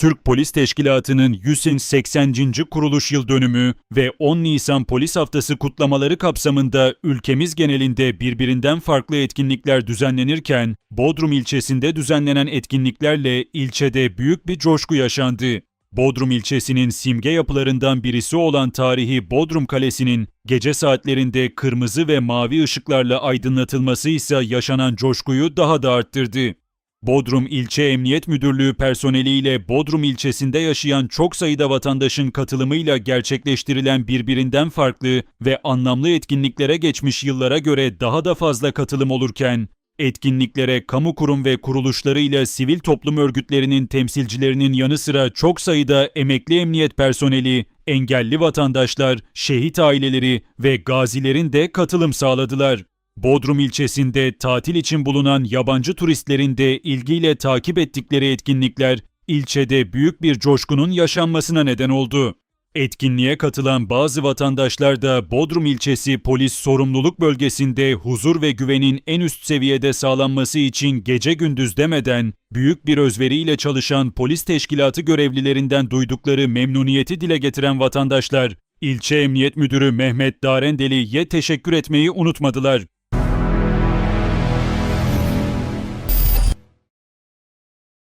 Türk Polis Teşkilatı'nın 180. kuruluş yıl dönümü ve 10 Nisan Polis Haftası kutlamaları kapsamında ülkemiz genelinde birbirinden farklı etkinlikler düzenlenirken, Bodrum ilçesinde düzenlenen etkinliklerle ilçede büyük bir coşku yaşandı. Bodrum ilçesinin simge yapılarından birisi olan tarihi Bodrum Kalesi'nin gece saatlerinde kırmızı ve mavi ışıklarla aydınlatılması ise yaşanan coşkuyu daha da arttırdı. Bodrum İlçe Emniyet Müdürlüğü personeliyle Bodrum ilçesinde yaşayan çok sayıda vatandaşın katılımıyla gerçekleştirilen birbirinden farklı ve anlamlı etkinliklere geçmiş yıllara göre daha da fazla katılım olurken, etkinliklere kamu kurum ve kuruluşlarıyla sivil toplum örgütlerinin temsilcilerinin yanı sıra çok sayıda emekli emniyet personeli, engelli vatandaşlar, şehit aileleri ve gazilerin de katılım sağladılar. Bodrum ilçesinde tatil için bulunan yabancı turistlerin de ilgiyle takip ettikleri etkinlikler ilçede büyük bir coşkunun yaşanmasına neden oldu. Etkinliğe katılan bazı vatandaşlar da Bodrum ilçesi polis sorumluluk bölgesinde huzur ve güvenin en üst seviyede sağlanması için gece gündüz demeden büyük bir özveriyle çalışan polis teşkilatı görevlilerinden duydukları memnuniyeti dile getiren vatandaşlar ilçe emniyet müdürü Mehmet Darendeli'ye teşekkür etmeyi unutmadılar.